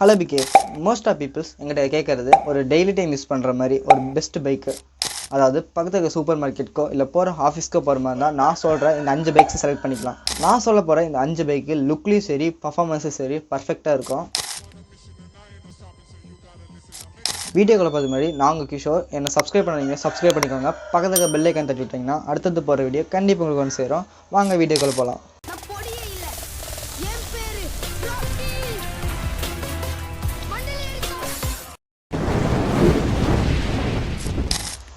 Hello P K most of peoples எங்கிட்ட கேட்குறது ஒரு டெய்லி டைம் யூஸ் பண்ணுற மாதிரி ஒரு பெஸ்ட் பைக்கு அதாவது பக்கத்துக்கு இருக்க சூப்பர் மார்க்கெட்டுக்கோ இல்லை போகிற ஆஃபீஸ்க்கோ போகிற மாதிரி தான் நான் சொல்கிற இந்த அஞ்சு பைக்ஸை செலக்ட் பண்ணிக்கலாம். நான் சொல்ல போகிற இந்த அஞ்சு பைக்கு லுக்லேயும் சரி பர்ஃபார்மன்ஸும் சரி பர்ஃபெக்டாக இருக்கும். வீடியோக்குள்ள பார்த்த மாதிரி நாங்கள் கிஷோர். என்னை சப்ஸ்கிரைப் பண்ணுறீங்க சப்ஸ்கிரைப் பண்ணிக்கோங்க. பக்கத்துக்கு பெல்லைக்கான் தட்டி விட்டிங்கன்னா அடுத்தது போகிற வீடியோ கண்டிப்பாக உங்களுக்கு வந்து சேரும். வாங்க வீடியோக்குள்ளே போகலாம்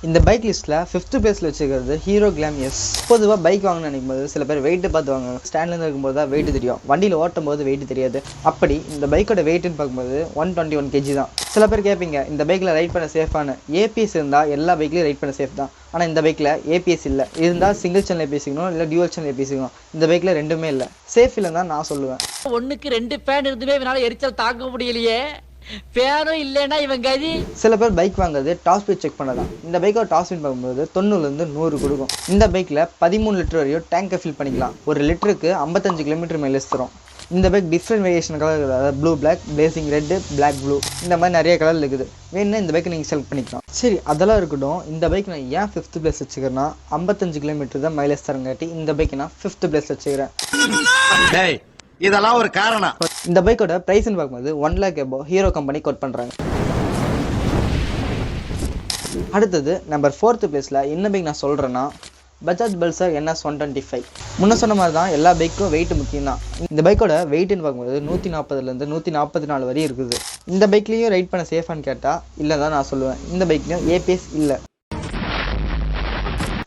இந்த பைக் லிஸ்ட்டில் ஃபிஃப்த்து பிளேஸில் வச்சுக்கிறது ஹீரோ கிளாம் எஸ் பொதுவாக பைக் வாங்கணும்னு நினைக்கும் போது சில பேர் வெயிட்டு பார்த்து வாங்க ஸ்டாண்ட்லேருந்து இருக்கும்போது தான் வெயிட்டு தெரியும். வண்டியில் ஓட்டும் போது வெயிட்டு தெரியாது. அப்படி இந்த பைக்கோட வெயிட்னு பார்க்கும்போது ஒன் டுவெண்ட்டி ஒன் கேஜி தான். சில பேர் கேட்பீங்க இந்த பைக்கில் ரைட் பண்ண சேஃபானு ஏபிஎஸ் இருந்தால் எல்லா பைக்லேயும் ரைட் பண்ண சேஃப் தான். ஆனால் இந்த பைக்கில் ஏபிஎஸ் இல்லை. இருந்தால் சிங்கிள் சேனல் ஏபிஎஸ்க்கணும் இல்லை டியூவல் சேனல் ஏபிஎஸ்க்கணும் இந்த பைக்கில் ரெண்டுமே இல்லை. சேஃப் இல்லைன்னு தான் நான் சொல்லுவேன். ஒன்றுக்கு ரெண்டு ஃபேன் இருந்துமே என்னால் எரிச்சல் தாங்க முடியலையே. ஃபேனும் இல்லைன்னா இவன் கதி. சில பேர் பைக் வாங்குறது டாப் ஸ்பீட் செக் பண்ணலாம். இந்த பைக்கோட டாப் ஸ்பீட் பார்க்கும்போது தொண்ணூறுலேருந்து நூறு கொடுக்கும். இந்த பைக்கில் பதிமூணு லிட்டர் வரையும் டேங்கை ஃபில் பண்ணிக்கலாம். ஒரு லிட்டருக்கு ஐம்பத்தஞ்சு கிலோமீட்டர் மைலேஜ் தரும் இந்த பைக் டிஃப்ரெண்ட் வேரியேஷன் கலர் இருக்குது. அதாவது blue black blazing red black blue இந்த மாதிரி நிறைய கலர் இருக்குது. வேணும்னா இந்த பைக்கை நீங்கள் செலக்ட் பண்ணிக்கலாம். சரி அதெல்லாம் இருக்கட்டும். இந்த பைக் நான் ஏன் ஃபிஃப்த் பிளேஸ் வச்சுக்கிறேன்னா ஐம்பத்தஞ்சு கிலோமீட்டர் தான் மைலேஜ் தரங்காட்டி இந்த பைக்கை நான் ஃபிஃப்த் பிளேஸ் வச்சுக்கிறேன். டேய் இதெல்லாம் ஒரு காரணம். இந்த பைக்கோட ப்ரைஸ்னு பார்க்கும்போது one lakh above Hero company quote பண்ணுறாங்க அடுத்தது நம்பர் ஃபோர்த்து பிளேஸில் என்ன பைக் நான் சொல்கிறேன்னா Bajaj Pulsar NS one twenty five முன்ன சொன்ன மாதிரி தான் எல்லா பைக்கும் வெயிட் முக்கியம் தான் இந்த பைக்கோட வெயிட்னு பார்க்கும்போது நூற்றி நாற்பதுலேருந்து நூற்றி நாற்பத்தி நாலு வரையும் இருக்குது. இந்த பைக்லேயும் ரைட் பண்ண சேஃபான்னு கேட்டால் இல்லை தான் நான் சொல்லுவேன். இந்த பைக்லேயும் ஏபிஎஸ் இல்லை.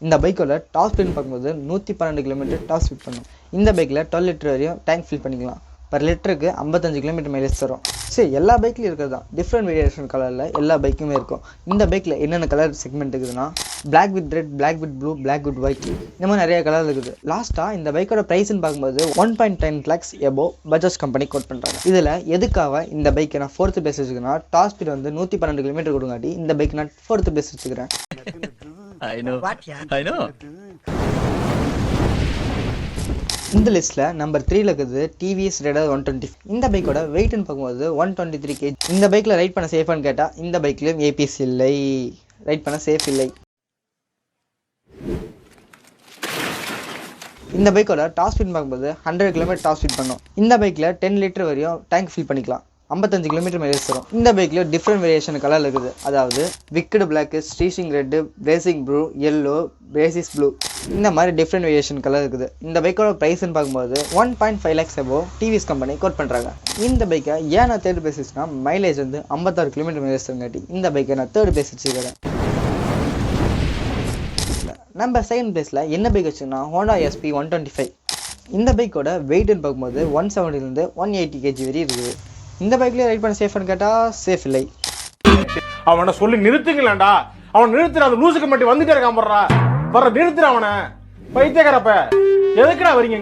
இந்த பைக்கோட டாப் ஸ்பீட் பார்க்கும்போது நூற்றி பன்னெண்டு கிலோமீட்டர் டாப் ஸ்பீட் பண்ணும். இந்த பைக்கில் டுவெல் லிட்டர் வரையும் டேங்க் ஃபில் பண்ணிக்கலாம். பர் லிட்டருக்கு ஐம்பத்தஞ்சு கிலோமீட்டர் மைலேஜ் தரும். சரி எல்லா பைக்லையும் இருக்கிறது தான். டிஃப்ரெண்ட் வேரியேஷன் கலரில் எல்லா பைக்குமே இருக்கும். இந்த பைக்கில் என்னென்ன கலர் செக்மெண்ட் இருக்குதுன்னா black with red black with blue black with white இந்த மாதிரி நிறைய கலர் இருக்குது. லாஸ்ட்டாக இந்த பைக்கோட ப்ரைஸ்னு பார்க்கும்போது one point ten lakhs above Bajaj company quote பண்ணுறாங்க இதில் எதுக்காக இந்த பைக்கை நான் ஃபோர்த்து பிளேஸ் வச்சுக்கிறேன்னா டாப் ஸ்பீட் வந்து நூற்றி பன்னெண்டு கிலோமீட்டர் கொடுங்காட்டி இந்த பைக் நான் ஃபோர்த்து பிளேஸ் வச்சுக்கிறேன். இந்த லிஸ்ட்டில் நம்பர் த்ரீல இருக்குது டிவிஎஸ் ரெடர் ஒன் டுவெண்ட்டி இந்த பைக்கோட வெயிட்னு பார்க்கும்போது ஒன் டுவெண்ட்டி த்ரீ கேஜி இந்த பைக்கில் ரைட் பண்ண சேஃபான்னு கேட்டால் இந்த பைக்லேயும் ஏபிஎஸ் இல்லை. ரைட் பண்ண சேஃப் இல்லை. இந்த பைக்கோட டாப் ஸ்பீட் பார்க்கும்போது ஹண்ட்ரட் கிலோமீட்டர் டாப் ஸ்பீட் பண்ணும். இந்த பைக்கில் டென் லிட்டர் வரையும் டேங்க் ஃபில் பண்ணிக்கலாம். ஐம்பத்தஞ்சு கிலோமீட்டர் மைலேஜ் தரும் இந்த பைக்கில் டிஃப்ரெண்ட் வேரியேஷன் கலர் இருக்குது. அதாவது விக்கடு பிளாக்கு ஸ்ட்ரீசிங் ரெட்டு பிரேசிங் ப்ளூ எல்லோ பேசிஸ் ப்ளூ இந்த மாதிரி டிஃப்ரெண்ட் வேரியேஷன் கலர் இருக்குது. இந்த பைக்கோட ப்ரைஸ்னு பார்க்கும்போது one point five lakhs above TVS company quote பண்ணுறாங்க இந்த பைக்கை ஏன் நான் தேர்ட் பிளேஸ் வச்சுன்னா மைலேஜ் வந்து ஐம்பத்தாறு கிலோமீட்டர் மைலேஜ் தரங்காட்டி இந்த பைக்கை நான் தேர்ட் பிளேஸ் வச்சுக்கிறேன். நம்ம செகண்ட் பிளேஸில் என்ன பைக் வச்சுன்னா Honda SP one twenty five இந்த பைக்கோட வெயிட்னு பார்க்கும்போது ஒன் செவன்ட்டிலேருந்து ஒன் எயிட்டி கேஜி வரையும் இருக்குது. இந்த பைக்லேயே ரைட் பண்ண சேஃப்னு கேட்டால் சேஃப் இல்லை. அவனை சொல்லி நிறுத்துங்களேன்டா. அவன் நிறுத்துற அந்த லூசுக்கு மட்டும் வந்துட்டே இருக்கான் போடுறா. வர நிறுத்துற அவனை. பைத்தியக்காரப்ப. எதுக்குடா வரீங்க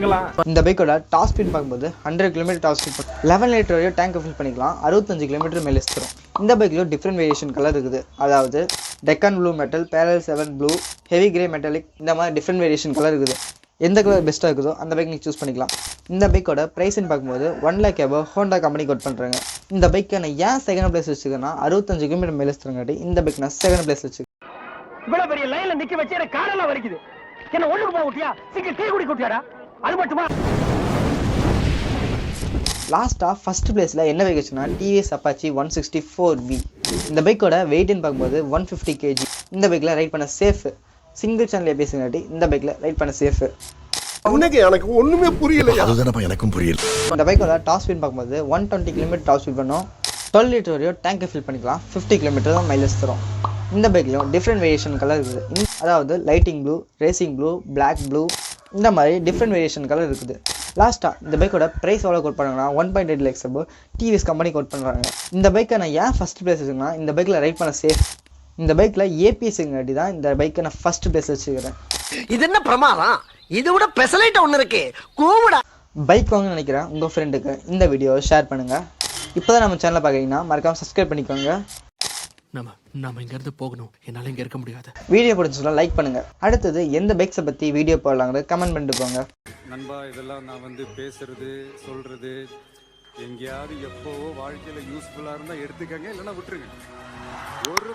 இந்த பைக்கோட டாப் ஸ்பீட் பார்க்கும்போது hundred kilometre top speed eleven litre வரையும் டேங்க் ஃபில் பண்ணிக்கலாம். அறுபத்தஞ்சு கிலோமீட்டர் மைலேஜ் தரும் இந்த பைக்லையும் டிஃப்ரெண்ட் வேரியேஷன் கலர் இருக்குது. அதாவது decent blue metal pearl siren blue heavy grey metallic இந்த மாதிரி டிஃப்ரெண்ட் வேரியேஷன் கலர் இருக்குது. எந்த கலர் பெஸ்ட்டாக இருக்குதோ அந்த பைக் நீங்கள் சூஸ் பண்ணிக்கலாம். இந்த பைக்கோட ப்ரைஸ்னு பார்க்கும்போது one lakh above Honda company quote பண்ணுறாங்க இந்த பைக்கை நான் ஏன் செகண்ட் பிளேஸ் வச்சுக்கேன்னா அறுபத்தஞ்சு கிலோமீட்டர் மைலேஜ் தரங்காட்டி இந்த பைக் நான் செகண்ட் பிளேஸ் வச்சு இவ்வளவு பெரிய லைன்ல நிக்க வச்சு எனக்கு காலெல்லாம் வலிக்குது. என்ன ஒண்ணுக்கு போக விட்டியா சீக்கிரம் டீ குடி குட்டியாடா? அது மட்டுமா? லாஸ்ட்டாக ஃபஸ்ட் பிளேஸில் என்ன பைக் வச்சுன்னா TVS Apache one sixty four V இந்த பைக்கோட வெயிட்னு பார்க்கும்போது ஒன் ஃபிஃப்டி கேஜி இந்த பைக்கில் ரைட் பண்ண சேஃப் சிங்கிள் சேனல் ஏபிஎஸ்ங்காட்டி இந்த பைக்கில் ரைட் பண்ண சேஃப் இன்னைக்கு எனக்கு ஒண்ணுமே புரியல அதுதானப்பா எனக்கும் புரியல. இந்த பைக்கோட டாப் ஸ்பீட் பார்க்கும்போது one twenty kilometre top speed பண்ணும். டுவெல் லிட்டர் வரையும் டேங்கை ஃபில் பண்ணிக்கலாம். ஃபிஃப்டி கிலோமீட்டர் தான் மைலேஜ் தரும். இந்த பைக்லையும் டிஃப்ரெண்ட் வேரியேஷன் கலர் இருக்குது. அதாவது lighting blue racing blue Black blue இந்த மாதிரி டிஃப்ரெண்ட் வேரியேஷன் கலர் இருக்குது. லாஸ்ட்டாக இந்த பைக்கோட ப்ரைஸ் எவ்வளோ கோட் பண்ணுறாங்கன்னா ஒன் பாயிண்ட் எயிட் லேக்ஸ் அப்போ டிவிஎஸ் கம்பெனி கோட் பண்ணுறாங்க. இந்த பைக்கை நான் ஏன் ஃபஸ்ட் பிளேஸ் வச்சுக்கன்னா இந்த பைக்கில் ரைட் பண்ண சேஃப் இந்த பைக்கில் ஏபிஎஸ்ங்காட்டி தான் இந்த பைக்கை நான் ஃபஸ்ட் பிளேஸ் வச்சுக்கிறேன் இது என்ன பிரமாதம்? இது விட பெசலைட் ஒண்ணு இருக்கு. கூவுடா. பைக் வாங்க நினைக்கிறேன் உங்கள் ஃப்ரெண்டுக்கு இந்த வீடியோவை ஷேர் பண்ணுங்கள் இப்போ தான் நம்ம சேனலை பார்க்குறீங்கன்னா மறக்காமல் சப்ஸ்கிரைப் பண்ணிக்கோங்க. நம்ம நம்ம இங்க இருந்து போகணும். என்னால இங்க இருக்க முடியாது. வீடியோ பிடிச்சிருந்தா லைக் பண்ணுங்கள் அடுத்தது எந்த பைக்ஸை பற்றி வீடியோ போடலாங்கிறது கமெண்ட் பண்ணிட்டு போங்க. நண்பா இதெல்லாம் நான் வந்து பேசுறது சொல்றது எங்கேயாவது எப்போவோ வாழ்க்கையில யூஸ்ஃபுல்லா இருந்தா எடுத்துக்கங்க இல்லைன்னா விட்டுருங்க. ஒரு